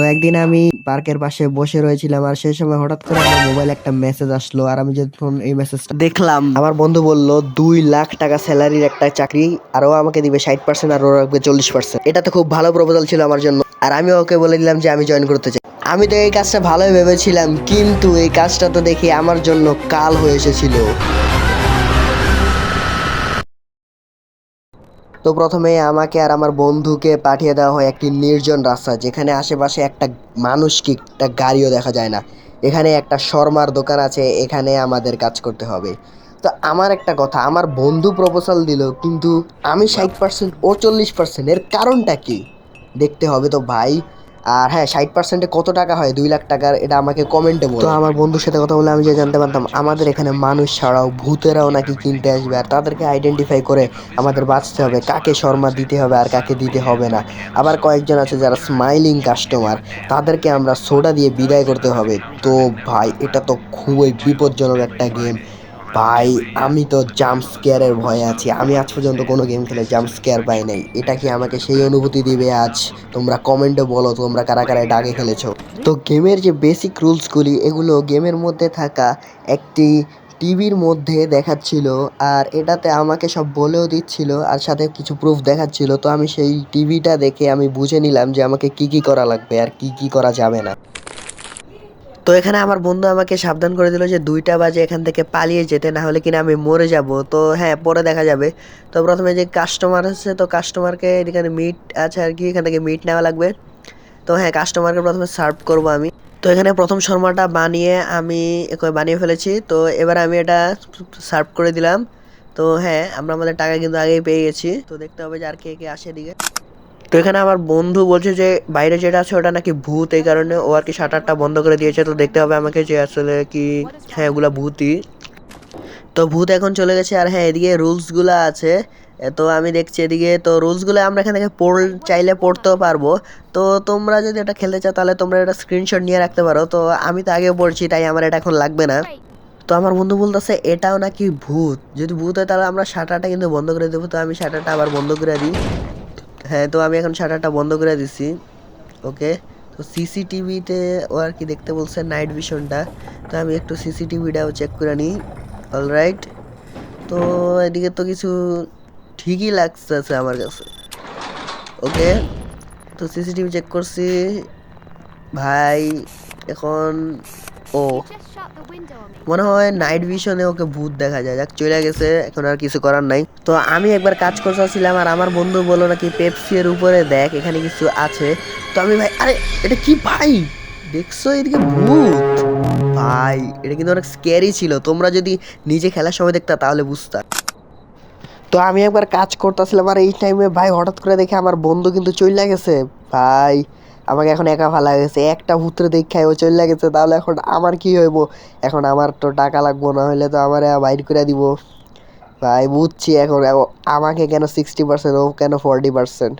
তো একদিন আমি পার্কের পাশে বসে রয়েছিলাম আর সেই সময় হঠাৎ করে আমার মোবাইলে একটা মেসেজ আসলো আর আমি যখন এই মেসেজটা দেখলাম, আমার বন্ধু বলল, দুই লাখ টাকা স্যালারির একটা চাকরি আর ও আমাকে দিবে ষাট পার্সেন্ট আর ও রাখবে চল্লিশ পার্সেন্ট এটা তো খুব ভালো প্রপোজাল ছিল আমার জন্য। আর আমি ওকে বলে দিলাম যে আমি জয়েন করতে চাই। আমি তো এই কাজটা ভালোই ভেবেছিলাম, কিন্তু এই কাজটা তো দেখি আমার জন্য কাল হয়ে এসেছিল। তো প্রথমে আমাকে আর আমার বন্ধুকে পাঠিয়ে দেওয়া হয় একটি নির্জন রাস্তা, যেখানে আশেপাশে একটা মানুষ কি একটা গাড়িও দেখা যায় না। এখানে একটা শর্মার দোকান আছে, এখানে আমাদের কাজ করতে হবে। তো আমার একটা কথা, আমার বন্ধু প্রপোজাল দিল, কিন্তু আমি ষাট পার্সেন্ট ও চল্লিশ পার্সেন্ট এর কারণটা কি? দেখতে হবে তো ভাই। আর হ্যাঁ ষাট পার্সেন্টে কত টাকা হয়? দুই লাখ টাকার, এটা আমাকে কমেন্টে বলো। তো আমার বন্ধুর সাথে কথা বলে আমি যে জানতে পারতাম, আমাদের এখানে মানুষ ছাড়াও ভূতেরাও নাকি কিনতে আসবে। আর তাদেরকে আইডেন্টিফাই করে আমাদের বাঁচতে হবে। কাকে শর্মা দিতে হবে আর কাকে দিতে হবে না। আবার কয়েকজন আছে যারা স্মাইলিং কাস্টমার তাদেরকে আমরা সোডা দিয়ে বিদায় করতে হবে। তো ভাই, এটা তো খুবই বিপজ্জনক একটা গেম ভাই, আমি তো জাম্প স্কেয়ারের ভয়ে আছি। আমি আজ পর্যন্ত কোনো গেম খেলে জাম্প স্কেয়ার পাই নাই। এটা কি আমাকে সেই অনুভূতি দিবে আজ? তোমরা কমেন্টে বলো, তোমরা কারা কারা এটা আগে খেলেছো। তো গেমের যে বেসিক রুলসগুলি এগুলো গেমের মধ্যে থাকা একটি টিভির মধ্যে দেখাচ্ছিল, আর এটাতে আমাকে সব বলেও দিচ্ছিল, আর সাথে কিছু প্রুফ দেখাচ্ছিল। তো আমি সেই টিভিটা দেখে আমি বুঝে নিলাম যে আমাকে কি কি করা লাগবে, আর কি কি করা যাবে না। তো এখানে আমার বন্ধু আমাকে সাবধান করে দিল যে দুইটা বাজে এখান থেকে পালিয়ে যেতে, না হলে কিনা আমি মরে যাব। তো হ্যাঁ পরে দেখা যাবে। তো প্রথমে যে কাস্টমার আছে, তো কাস্টমারকে এখানে মিট আছে আর কি, এখান থেকে মিট নেওয়া লাগবে। তো হ্যাঁ কাস্টমারকে প্রথমে সার্ভ করব আমি। তো এখানে প্রথম শর্মাটা বানিয়ে আমি বানিয়ে ফেলেছি। তো এবার আমি এটা সার্ভ করে দিলাম। তো হ্যাঁ আমরা আমাদের টাকা কিন্তু আগেই পেয়ে গেছি। তো দেখতে হবে যে আর কে কে আসে এদিকে। তো এখানে আমার বন্ধু বলছে যে, বাইরে যেটা আছে ওটা নাকি ভূত, এই কারণে ও আর কি শাটারটা বন্ধ করে দিয়েছে। তো দেখতে হবে আমাকে যে আসলে কি হ্যাঁ ওগুলা ভূতই। তো ভূত এখন চলে গেছে আর হ্যাঁ এদিকে রুলসগুলো আছে। তো আমি দেখছি এদিকে, তো রুলসগুলো আমরা এখান থেকে পড়, চাইলে পড়তেও পারব। তো তোমরা যদি এটা খেলতে চাও, তাহলে তোমরা এটা স্ক্রিনশট নিয়ে রাখতে পারো। তো আমি তো আগেও পড়ছি, তাই আমার এটা এখন লাগবে না। তো আমার বন্ধু বলতেছে, এটাও নাকি ভূত। যদি ভূত হয়, তাহলে আমরা শাটারটা কিন্তু বন্ধ করে দেবো। তো আমি শাটারটা আবার বন্ধ করে দিই। হ্যাঁ তো আমি এখন শাটারটা বন্ধ করে দিছি, ওকে? তো সিসিটিভিতে ও আর কি দেখতে বলছে নাইট ভিশনটা, তো আমি একটু সিসিটিভিটাও চেক করে নিই অলরাইট তো এদিকে তো কিছু ঠিকই লাগতেছে আমার কাছে, ওকে? তো সিসিটিভি চেক করছি, ভাই, এখন ও মনে হয় নাইট ভিশনে ওকে ভূত দেখা যায়। যাক, চলে গেছে, এখন আর কিছু করার নাই। তো আমি একবার কাজ করতেছিলাম আর আমার বন্ধু বলল নাকি পেপসি এর উপরে দেখ, এখানে কিছু আছে। তো আমি ভাই, আরে, এটা কি ভাই? দেখছ এদিকে ভূত? ভাই, এটা কিন্তু অনেক স্ক্যারি ছিল। তোমরা যদি নিজে খেলার সময় দেখতা তাহলে বুঝতা। তো আমি একবার কাজ করতেছিলাম আর এই টাইমে ভাই হঠাৎ করে দেখে আমার বন্ধু কিন্তু চলে গেছে। ভাই আমাকে এখন একা ভালো গেছে একটা ভূত্রে দেখায় ও চলে গেছে, তাহলে এখন আমার কি হইব? এখন আমার তো টাকা লাগবো, না হলে তো আমার বাইর করে দিব। ভাই, বুঝছি এখন। আমাকে কেন সিক্সটি পার্সেন্ট ও কেন ফর্টি পার্সেন্ট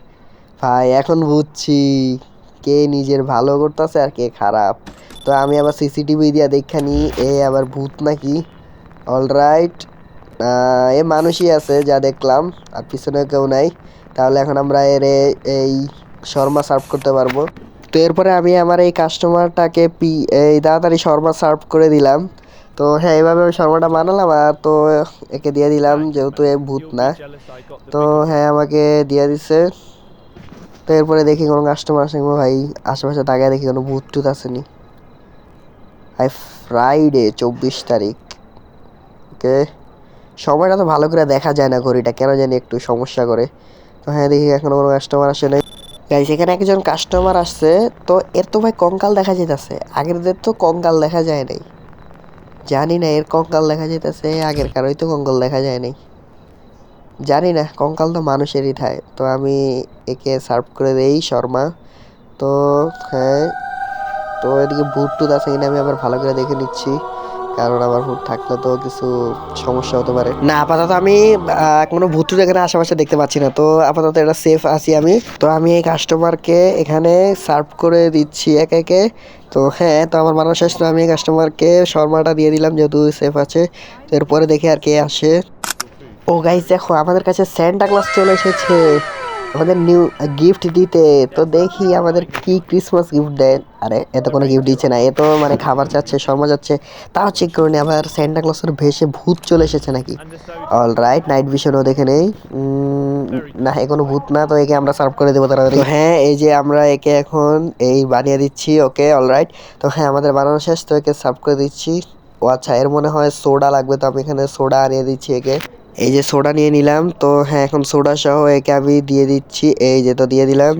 ভাই, এখন বুঝছি। কে নিজের ভালো করতেছে আর কে খারাপ। তো আমি আবার সিসিটিভি দিয়া দেখানি এ আবার ভূত নাকি? অলরাইট এ মানুষই আছে যা দেখলাম, আর পিছনে কেউ নাই। তাহলে এখন আমরা এর এই শর্মা সার্ভ করতে পারব। তো এরপরে আমি আমার এই কাস্টমারটাকে পি এই তাড়াতাড়ি শর্মা সার্ভ করে দিলাম। তো হ্যাঁ এইভাবে আমি শর্মাটা বানালাম আর তো একে দিয়ে দিলাম, যেহেতু এ ভূত না। তো হ্যাঁ আমাকে দিয়ে দিছে। তো এরপরে দেখি কোনো কাস্টমার আসে ভাই। আশেপাশে তাকায় দেখি কোনো ভূত টুত আসেনি ভাই ফ্রাইডে চব্বিশ তারিখ। ওকে। সময়টা তো ভালো করে দেখা যায় না ঘড়িটা, কেন জানি একটু সমস্যা করে। তো হ্যাঁ দেখি এখনও কোনো কাস্টমার আসে নাই। গাইস এখানে একজন কাস্টমার আসছে, তো এর তো ভাই কঙ্কাল দেখা যেতেছে আগেরদের তো কঙ্কাল দেখা যায় নাই। জানি না এর কঙ্কাল দেখা যেতেছে আগের কারোই তো কঙ্কাল দেখা যায় নাই। জানি না, কঙ্কাল তো মানুষেরই থাকে তো আমি একে সার্ভ করে দেই, শর্মা। তো হ্যাঁ। তো এদিকে ভূত টুত আছে কিনা আমি আবার ভালো করে দেখে নিচ্ছি। কারণ আমার ভূত থাকলে তো কিছু সমস্যা হতে পারে। না, আপাতত আমি কোনো ভূত এখানে আশেপাশে দেখতে পাচ্ছি না। তো আপাতত এটা সেফ আছি আমি। তো আমি এই কাস্টমারকে এখানে সার্ভ করে দিচ্ছি এক একে। তো হ্যাঁ তো আমার মানুষ আসলে আমি কাস্টমারকে শর্মাটা দিয়ে দিলাম, যেহেতু সেফ আছে। তো এরপরে দেখি আর কে আসে। ও গাইস দেখো, আমাদের কাছে স্যান্টা ক্লাস চলে এসেছে। আমাদের নিউ গিফট দিতে। তো দেখি আমাদের কি ক্রিসমাস গিফট দেয়। আরে, এত কোনো গিফট দিচ্ছে না। এ তো মানে খাবার চাচ্ছে, শর্মা যাচ্ছে। তাও চেক করে নি আবার স্যান্টা ক্লসের ভেসে ভূত চলে এসেছে নাকি? অল রাইট নাইট ভিশনও দেখে নেই। না এ কোনো ভূত না, তো একে আমরা সার্ভ করে দেবো তাড়াতাড়ি। হ্যাঁ এই যে আমরা একে এখন এই বানিয়ে দিচ্ছি, ওকে অল রাইট তো হ্যাঁ আমাদের বানানো শেষ, তো একে সার্ভ করে দিচ্ছি। ও আচ্ছা এর মনে হয় সোডা লাগবে, তো আমি এখানে সোডা আনিয়ে দিচ্ছি একে। এই যে সোডা নিয়ে নিলাম, তো হ্যাঁ এখন সোডা সহ একে আমি দিয়ে দিচ্ছি। এই যে তো দিয়ে দিলাম,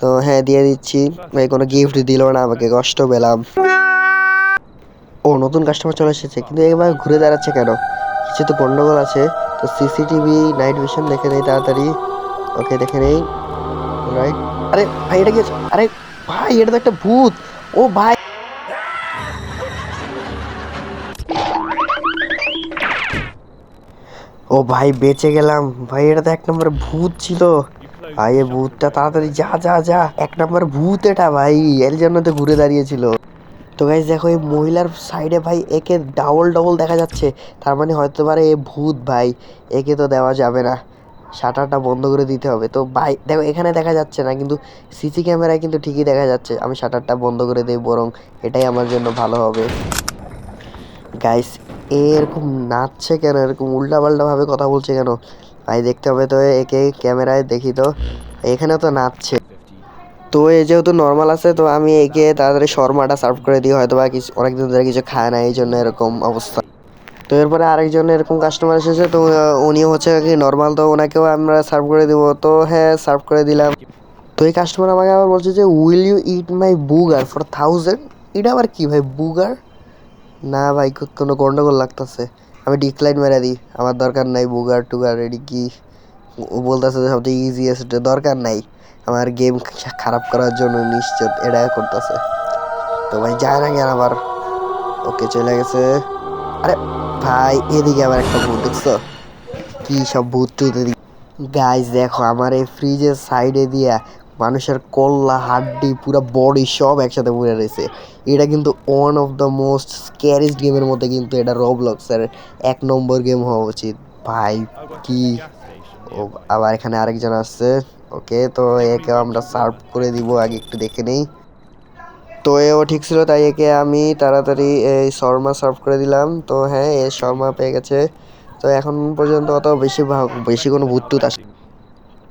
তো হ্যাঁ দিয়ে দিচ্ছি। ভাই, কোনো গিফট দিল না আমাকে, কষ্ট পেলাম। ও, নতুন কাস্টমার চলে এসেছে, কিন্তু এবার ঘুরে দাঁড়াচ্ছে কেন? কিছু তো গন্ডগোল আছে। তো সিসিটিভি নাইট ভিশন দেখে নেই তাড়াতাড়ি। ওকে দেখে নেই। রাইট আরে, ভাই, এটা কি আরে, ভাই, এটা তো একটা ভূত। ও, ভাই ও ভাই, বেঁচে গেলাম। ভাই, এটা তো এক নম্বর ভূত ছিল। ভাই, এই ভূতটা তাড়াতাড়ি যা যা যা। এক নম্বর ভূত এটা ভাই, এর জন্য তো ঘুরে দাঁড়িয়েছিল। তো গাইজ দেখো, এই মহিলার সাইডে ভাই, একে ডাবল ডাবল দেখা যাচ্ছে। তার মানে হয়তো পারে এ ভূত ভাই, একে তো দেওয়া যাবে না। শাটারটা বন্ধ করে দিতে হবে। তো ভাই, দেখো, এখানে দেখা যাচ্ছে না, কিন্তু সিসি ক্যামেরায় কিন্তু ঠিকই দেখা যাচ্ছে। আমি শাটারটা বন্ধ করে দিই, বরং এটাই আমার জন্য ভালো হবে। গাইস এরকম নাচছে কেন? এরকম উল্টাপাল্টা ভাবে কথা বলছে কেন? ভাই, দেখতে হবে তো, একে ক্যামেরায় দেখি তো। এখানে তো নাচছে। তো এ যেহেতু নর্মাল আছে, তো আমি একে তাড়াতাড়ি শর্মাটা সার্ভ করে দিই। হয়তো বা কিছু, অনেকদিন ধরে কিছু খায় না এই জন্য এরকম অবস্থা। তো এরপরে আরেকজন এরকম কাস্টমার এসেছে, তো উনি হচ্ছে কি নর্মাল তো ওনাকেও আমরা সার্ভ করে দিব। তো হ্যাঁ সার্ভ করে দিলাম। তো এই কাস্টমার আমাকে আবার বলছে যে will you eat my booger for thousand এটা আবার কি ভাই বুগার না ভাই কোনো গন্ডগোল লাগতেছে। আমি ডিক্লাইন মেরে দিই। আমার দরকার নাই বুগার টুগার, এডি কি? বলতেছে যে সবচেয়ে ইজিয়েস্ট দরকার নাই। আমার গেম খারাপ করার জন্য নিশ্চিত এটা করতেছে। তো ভাই যায় না কেন আবার। ওকে চলে গেছে। আরে ভাই, এদিকে আবার একটা ভূত, দেখছ? কি সব ভূত টুত গাইজ দেখো, আমার এই ফ্রিজের সাইডে দিয়া মানুষের কল্লা, হাড্ডি, পুরো বডি সব একসাথে পড়ে রয়েছে। এটা কিন্তু one of the most scariest গেমের মধ্যে কিন্তু এটা রবলক্সের এক নম্বর গেম হওয়া উচিত। ভাই, কি? ও, আবার এখানে আরেকজন আসছে। ওকে, তো একে আমরা সার্ভ করে দিব, আগে একটু দেখে নেই। তো এও ঠিক ছিল, তাই একে আমি তাড়াতাড়ি এই শর্মা সার্ভ করে দিলাম। তো হ্যাঁ এ শর্মা পেয়ে গেছে। তো এখন পর্যন্ত অত বেশি বেশি কোনো ভূত টুত আসে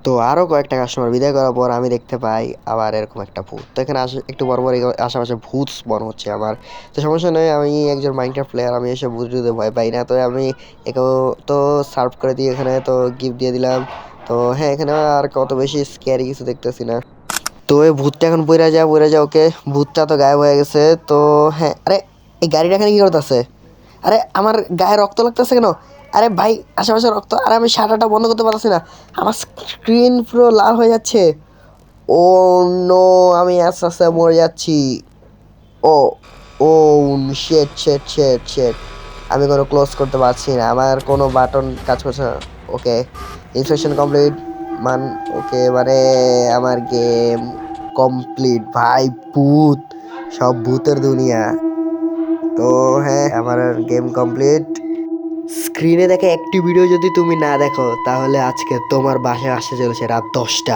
তো আরও কয়েকটা কাস্টমার বিদায় করার পর আমি দেখতে পাই আবার এরকম একটা ভূত। তো এখানে একটু বড় বড় আশেপাশে ভূত স্পন হচ্ছে আমার তো সমস্যা নেই আমি একজন মাইন্ডক্রাফট প্লেয়ার আমি এসব ভূত ভয় পাই না। তো আমি একেও তো সার্ভ করে দিই এখানে তো গিফট দিয়ে দিলাম। তো হ্যাঁ এখানে আর কত বেশি স্ক্যারি কিছু দেখতেছি না। তো এই ভূতটা এখন বইরা যা বইরা যা, ওকে। ভূতটা তো গায়েব হয়ে গেছে। তো হ্যাঁ আরে এই গাড়িটা এখানে কি করতেছে? আরে আমার গায়ে রক্ত লাগতেছে কেন? আরে ভাই, আশেপাশে রক্ত। আরে আমি শাটারটা বন্ধ করতে পারছি না। আমার স্ক্রিন পুরো লাল হয়ে যাচ্ছে। ও নো, আমি আস্তে আস্তে মরে যাচ্ছি। ও ও শেট শেট শেট শেট আমি কোনো ক্লোজ করতে পারছি না। আমার কোনো বাটন কাজ করছে না। ওকে ইনস্ট্রাকশন কমপ্লিট মান ওকে মানে আমার গেম কমপ্লিট ভাই, ভূত। সব ভূতের দুনিয়া। তো হ্যাঁ আমার গেম কমপ্লিট স্ক্রিনে দেখে একটি ভিডিও যদি তুমি না দেখো, তাহলে আজকে তোমার বাসায় আসতে চলেছে রাত দশটা।